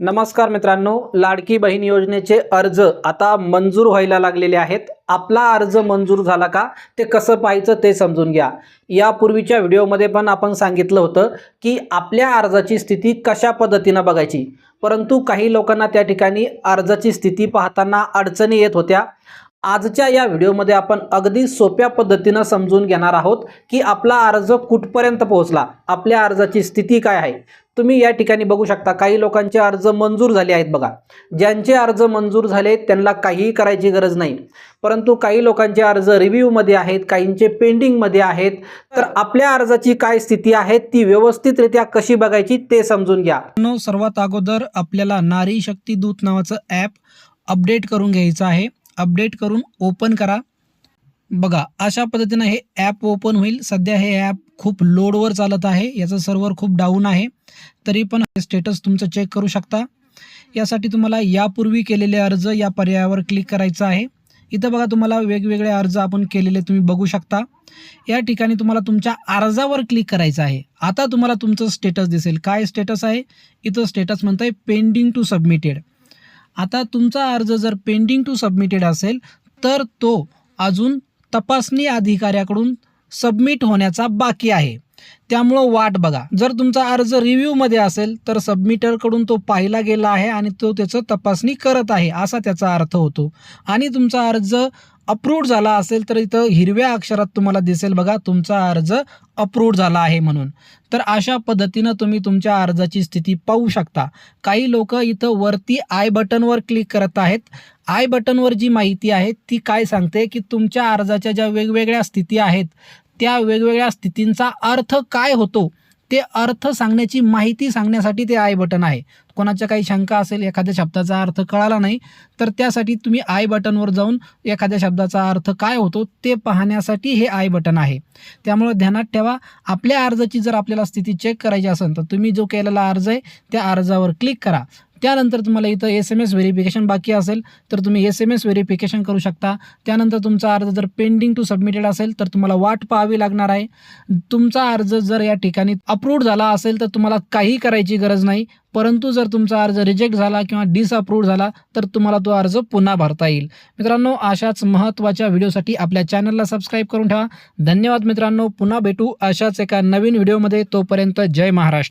नमस्कार मित्रांनो लाडकी बहीण योजनेचे अर्ज आता मंजूर व्हायला लागलेले आहेत. आपला अर्ज मंजूर झाला का? ते कसं पाहायचं ते समजून घ्या. यापूर्वीच्या व्हिडिओमध्ये पण आपण सांगितलं होतं की आपल्या अर्जाची स्थिती कशा पद्धतीनं बघायची. परंतु काही लोकांना त्या ठिकाणी अर्जाची स्थिती पाहताना अडचणी येत होत्या. आजच्या या व्हिडिओमध्ये आपण अगदी सोप्या पद्धतीनं समजून घेणार आहोत की आपला अर्ज कुठपर्यंत पोहोचला आपल्या अर्जाची स्थिती काय आहे. तुम्ही या ठिकाणी बघू शकता काही लोकांचे अर्ज मंजूर झाले आहेत बघा. ज्यांचे अर्ज मंजूर झाले त्यांना काहीही करायची गरज नाही. परंतु काही लोकांचे अर्ज रिव्ह्यूमध्ये आहेत काहींचे पेंडिंगमध्ये आहेत. तर आपल्या अर्जाची काय स्थिती आहे ती व्यवस्थितरित्या कशी बघायची ते समजून घ्या. सर्वात अगोदर आपल्याला नारी शक्ती दूत नावाचं ॲप अपडेट करून घ्यायचं आहे. अपडेट करून ओपन करा. बघा अशा पद्धतीनं हे ॲप ओपन होईल. सध्या हे ॲप खूप लोडवर चालत आहे. याचं सर्व्हर खूप डाऊन आहे. तरी पण स्टेटस तुमचं चेक करू शकता. यासाठी तुम्हाला यापूर्वी केलेले अर्ज या पर्यायावर क्लिक करायचं आहे. इथं बघा तुम्हाला वेगवेगळे अर्ज आपण केलेले तुम्ही बघू शकता. या ठिकाणी तुम्हाला तुमच्या अर्जावर क्लिक करायचं आहे. आता तुम्हाला तुमचं स्टेटस दिसेल. काय स्टेटस आहे? इथं स्टेटस म्हणतं आहे पेंडिंग टू सबमिटेड आता तुमचा अर्ज जर पेंडिंग टू सबमिटेड असेल तर तो अजून तपासणी अधिकाऱ्याकडून सबमिट होण्याचा बाकी आहे. त्यामुळं वाट बघा. जर तुमचा अर्ज रिव्ह्यूमध्ये असेल तर सबमिटरकडून तो पाहिला गेला आहे आणि तो त्याचं तपासणी करत आहे असा त्याचा अर्थ होतो. आणि तुमचा अर्ज अप्रूव्ड झाला असेल तर इथं हिरव्या अक्षरात तुम्हाला दिसेल बघा तुमचा अर्ज अप्रूव्ड झाला आहे म्हणून. तर अशा पद्धतीनं तुम्ही तुमच्या अर्जाची स्थिती पाहू शकता. काही लोक इथं वरती आय बटनवर क्लिक करत आहेत. आय बटनवर जी माहिती आहे ती काय सांगते? की तुमच्या अर्जाच्या ज्या वेगवेगळ्या स्थिती आहेत त्या वेगवेगळ्या स्थितींचा अर्थ काय होतो? ते अर्थ सांगण्याची माहिती सांगण्यासाठी ते आय बटन आहे. कोणाच्या काही शंका असेल एखाद्या शब्दाचा अर्थ कळाला नाही तर त्यासाठी तुम्ही आय बटनवर जाऊन एखाद्या शब्दाचा अर्थ काय होतो ते पाहण्यासाठी हे आय बटन आहे. त्यामुळे ध्यानात ठेवा आपल्या अर्जाची जर आपल्याला स्थिती चेक करायची असेल तर तुम्ही जो केलेला अर्ज आहे त्या अर्जावर क्लिक करा. त्यानंतर तुम्हाला इथं एस एम एस व्हेरिफिकेशन बाकी असेल तर तुम्ही एस एम एस व्हेरिफिकेशन करू शकता. त्यानंतर तुमचा अर्ज जर पेंडिंग टू सबमिटेड असेल तर तुम्हाला वाट पाहावी लागणार आहे. तुमचा अर्ज जर या ठिकाणी अप्रूव्ड झाला असेल तर तुम्हाला काही करायची गरज नाही. परंतु जर तुमचा अर्ज रिजेक्ट झाला किंवा डिसअप्रूव्ड झाला तर तुम्हाला तो अर्ज पुन्हा भरता येईल. मित्रांनो अशाच महत्त्वाच्या व्हिडिओसाठी आपल्या चॅनलला सबस्क्राईब करून ठेवा. धन्यवाद मित्रांनो. पुन्हा भेटू अशाच एका नवीन व्हिडिओमध्ये. तोपर्यंत जय महाराष्ट्र.